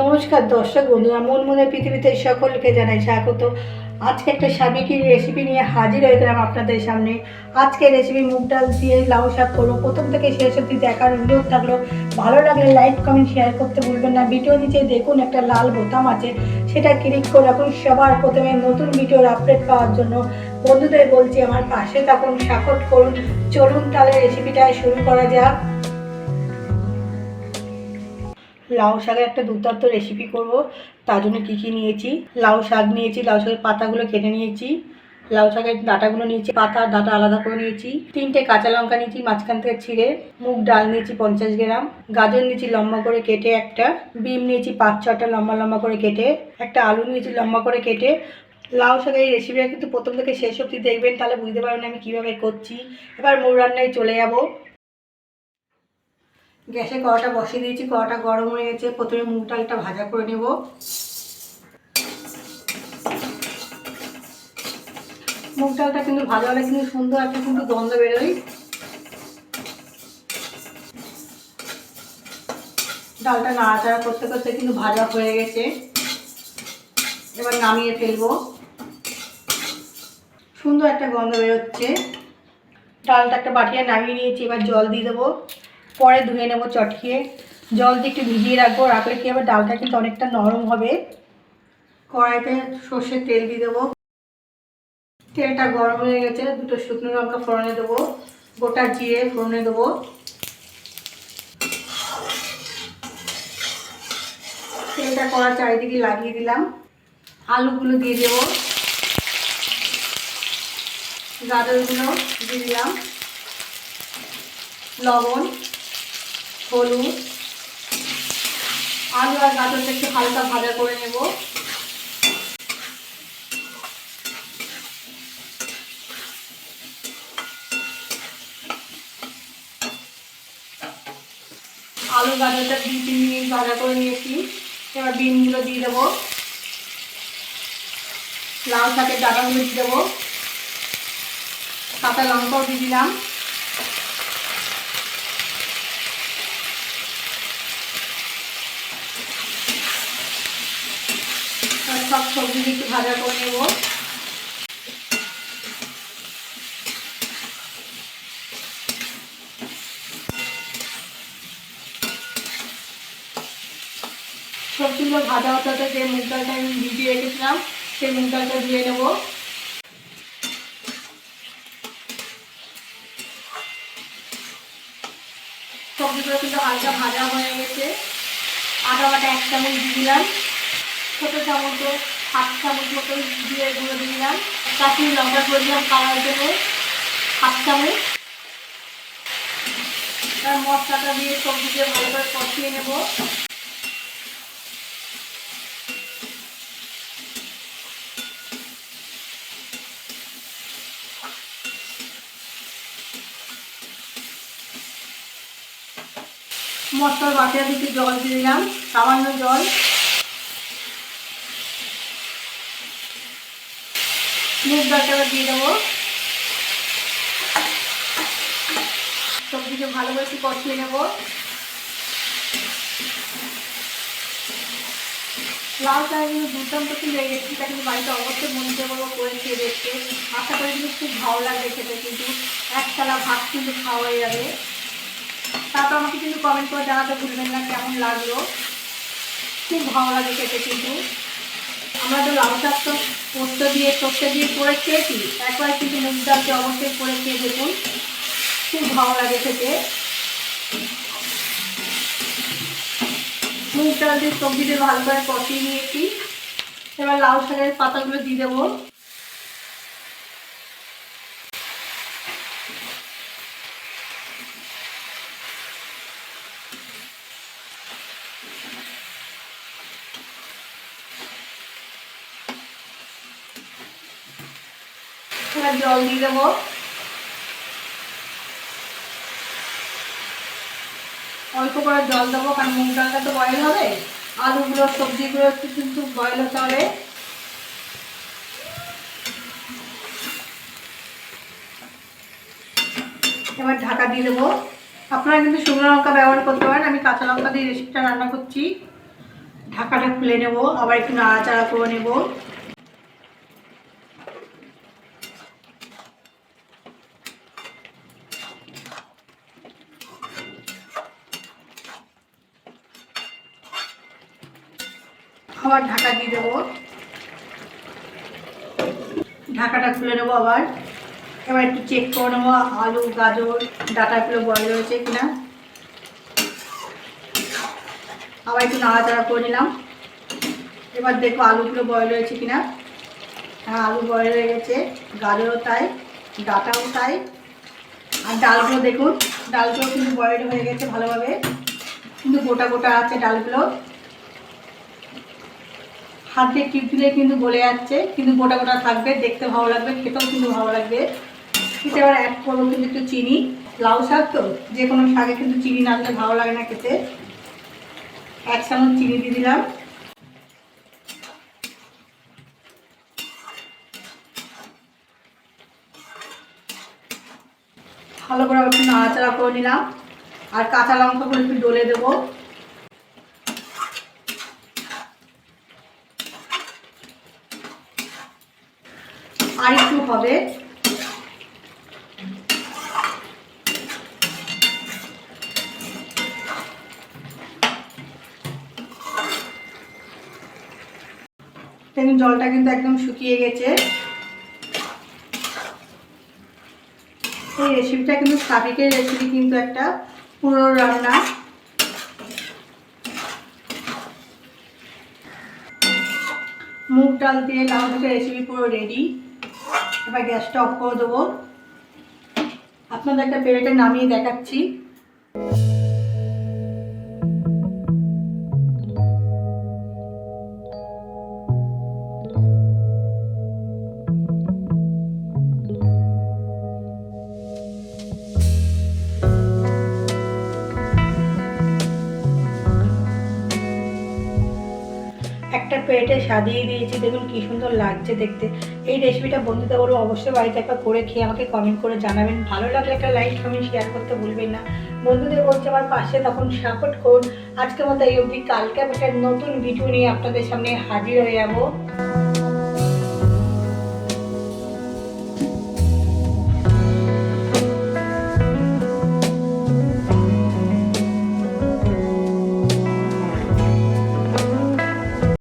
নমস্কার দর্শক বন্ধুরা, মন মনে পৃথিবীতে সকলকে জানাই স্বাগত। আজকে একটা স্বামীকি রেসিপি নিয়ে হাজির হয়ে গেলাম আপনাদের সামনে। আজকে রেসিপি মুগ ডাল দিয়ে লাউ শাক করব। প্রথম থেকে শেষ অবধি দেখার অনুরোধ থাকল। ভালো লাগলে লাইক কমেন্ট শেয়ার করতে ভুলবেন না। ভিডিও নিচে দেখুন একটা লাল বোতাম আছে। সেটা ক্লিক করে রাখুন। সবার প্রথমে নতুন ভিডিওর আপডেট পাওয়ার জন্য বন্ধুদের বলছি আমার পাশে থাকুন সাপোর্ট করুন। চলুন তাহলে রেসিপিটা শুরু করা যাক। লাউ শাকের একটা দুর্দান্ত রেসিপি করব। তার জন্য কী কী নিয়েছি? লাউ শাক নিয়েছি, লাউ শাকের পাতাগুলো কেটে নিয়েছি। লাউ শাকের ডাঁটাগুলো নিয়েছি, পাতা, ডাঁটা আলাদা করে নিয়েছি। তিনটে কাঁচা লঙ্কা নিয়েছি, মাঝখান থেকে ছিঁড়ে। মুগ ডাল নিয়েছি পঞ্চাশ গ্রাম। গাজর নিয়েছি লম্বা করে কেটে একটা। বিম নিয়েছি পাঁচ ছটা লম্বা লম্বা করে কেটে। একটা আলু নিয়েছি লম্বা করে কেটে। লাউ শাকের এই রেসিপিটা কিন্তু প্রথম থেকে শেষ অবধি দেখবেন, তাহলে বুঝতে পারবেন আমি কীভাবে করছি। এবার মুগ রান্নায় চলে যাব। গ্যাসে কড়াটা বসিয়ে দিয়েছি, কড়াটা গরম হয়ে গেছে। প্রথমে মুগ ডালটা ভাজা করে নেব। মুগ ডালটা কিন্তু ভাজা হলে কিন্তু সুন্দর একটা কিন্তু গন্ধ বেরোয়। ডালটা নাড়াচাড়া করতে করতে কিন্তু ভাজা হয়ে গেছে। এবার নামিয়ে ফেলব। সুন্দর একটা গন্ধ বেরোচ্ছে। ডালটা একটা বাটিয়ে নামিয়ে নিয়েছি, এবার জল দিয়ে দেবো। পরে ধুয়ে নেব চটকিয়ে। জল দিয়ে একটু ভিজিয়ে রাখব, রাখলে কি হবে? ডালটা কিন্তু অনেকটা নরম হবে। কড়াইতে সর্ষের তেল দিয়ে দেবো। তেলটা গরম হয়ে গেছে, দুটো শুকনো লঙ্কা ফোড়নে দেবো। গোটা জিরে ফোড়নে দেবো। তেলটা কড়া চারিদিকে লাগিয়ে দিলাম। আলুগুলো দিয়ে দেবো। গাজরগুলো দিয়ে দিলাম। লবণ। হলুদ, আলু আর গাজরটা একটু হালকা ভাজা করে নেব। আলু, গাজরটা দুই তিন মিনিট ভাজা করে নিয়েছি। এবার বিনগুলো দিয়ে দেবো। লাল শাকের ডাটাগুলো দিয়ে দেবো। কাঁচা লঙ্কাও দিয়ে দিলাম। সব সবজি একটু ভাজা করে নেব। সবজিগুলো ভাজা হতে যে মুগ ডালটা আমি ভিজিয়ে রেখেছিলাম, সেই মুগ ডালটা ধুয়ে নেব। সবজিগুলো কিন্তু হালকা ভাজা হয়ে গেছে। আদা বাটা এক চামচ দিয়ে দিলাম। ছোটো চামচ হাফ চামচ মতো দিয়ে গুঁড়ো দিয়ে দিলাম। কাশ্মীর লঙ্কা করে দিলাম খাওয়ার জন্য হাফ চামচ তার মশলাটা দিয়ে সবজি ভালো করে কষিয়ে নেব। মশলার বাটিয়া দিতে জল দিয়ে দিলাম, সামান্য জল। মুগ ডালটা দিয়ে দেবো। সবজিকে ভালো করে একটু কষিয়ে নেব। লাল চাই কিন্তু দুর্দান্ত কিন্তু এই রেসিপিটা কিন্তু বাড়িতে অবশ্যই মনে করব, করে দেখতে। আশা করি কিন্তু খুব ভালো লাগবে খেতে, কিন্তু একতলা ভাত কিন্তু খাওয়া যাবে। তারপর আমাকে কিন্তু কমেন্ট করে জানাতে ভুলবেন না কেমন লাগল। খুব ভালো লাগে খেতে কিন্তু। আমরা তো লাউ শাক তো পোস্ত দিয়ে, সর্ষে দিয়ে পরে খেয়েছি। একবার কিন্তু মুগ ডালকে অবশ্যই পরে খেয়ে দেখুন। খুব ভালো লাগে খেতে। মুগ ডাল দিয়ে সবজি দিয়ে ভালো করে কষিয়ে নিয়েছি। এবার লাউ শাকের পাতাগুলো দিয়ে দেবো। এবার জল দিয়ে দেবো। অল্প করে জল দেবো, কারণ মুগ ডালটা তো বয়েল হবে। আলুগুলো, সবজিগুলো একটু কিন্তু বয়েল হতে হবে। এবার ঢাকা দিয়ে দেবো। আপনারা কিন্তু শুকনো লঙ্কা ব্যবহার করতে পারেন। আমি কাঁচা লঙ্কা দিয়ে রেসিপিটা রান্না করছি। ঢাকাটা খুলে নেব, আবার একটু নাড়াচাড়া করে নেব। আবার ঢাকা দিয়ে দেবো। ঢাকাটা খুলে নেব আবার। এবার একটু চেক করে নেব আলু, গাজর ডাটাগুলো বয়েল হয়েছে কিনা। আবার একটু নাড়াচাড়া করে নিলাম। এবার দেখো আলুগুলো বয়েল হয়েছে কিনা। হ্যাঁ আলু বয়েল হয়ে গেছে। গাজরও তাই, ডাটাও তাই। আর ডালগুলো দেখুন, ডালগুলো কিন্তু বয়েল হয়ে গেছে ভালোভাবে। কিন্তু গোটা গোটা আছে ডালগুলো। হাত টিপ দিলে কিন্তু গলে যাচ্ছে, কিন্তু গোটা গোটা থাকবে, দেখতে ভালো লাগবে, খেতেও কিন্তু ভালো লাগবে। খেতে এবার অ্যাড করব কিন্তু একটু চিনি, লাউ শাক তো, যে কোনো শাকে কিন্তু চিনি না দিলে ভালো লাগে না খেতে। এক চামচ চিনি দিয়ে দিলাম। ভালো করে একটু নাড়াচাড়া করে নিলাম। আর কাঁচা লঙ্কাগুলো একটু ডলে দেবো। আর একটু হবে জলটা কিন্তু একদম শুকিয়ে গেছে। এই রেসিপিটা কিন্তু সাবিকের রেসিপি কিন্তু একটা পুরো রান্না। মুগ ডাল দিয়ে লাউ রেসিপি পুরো রেডি এবার গ্যাসটা অফ করে দেবো। আপনাদের একটা প্লেটে নামিয়ে দেখাচ্ছি। প্লেটে সাজিয়ে দিয়েছি, দেখুন কি সুন্দর লাগছে দেখতে। এই রেসিপিটা বন্ধুদের বলব অবশ্যই বাড়িতে একবার করে খেয়ে আমাকে কমেন্ট করে জানাবেন। ভালো লাগলে একটা লাইক কমেন্ট শেয়ার করতে ভুলবেন না। বন্ধুদের বলছে আমার পাশে তখন সাপোর্ট করুন। আজকের মতো এই অবধি, কালকে একটা নতুন ভিডিও নিয়ে আপনাদের সামনে হাজির হয়ে যাব।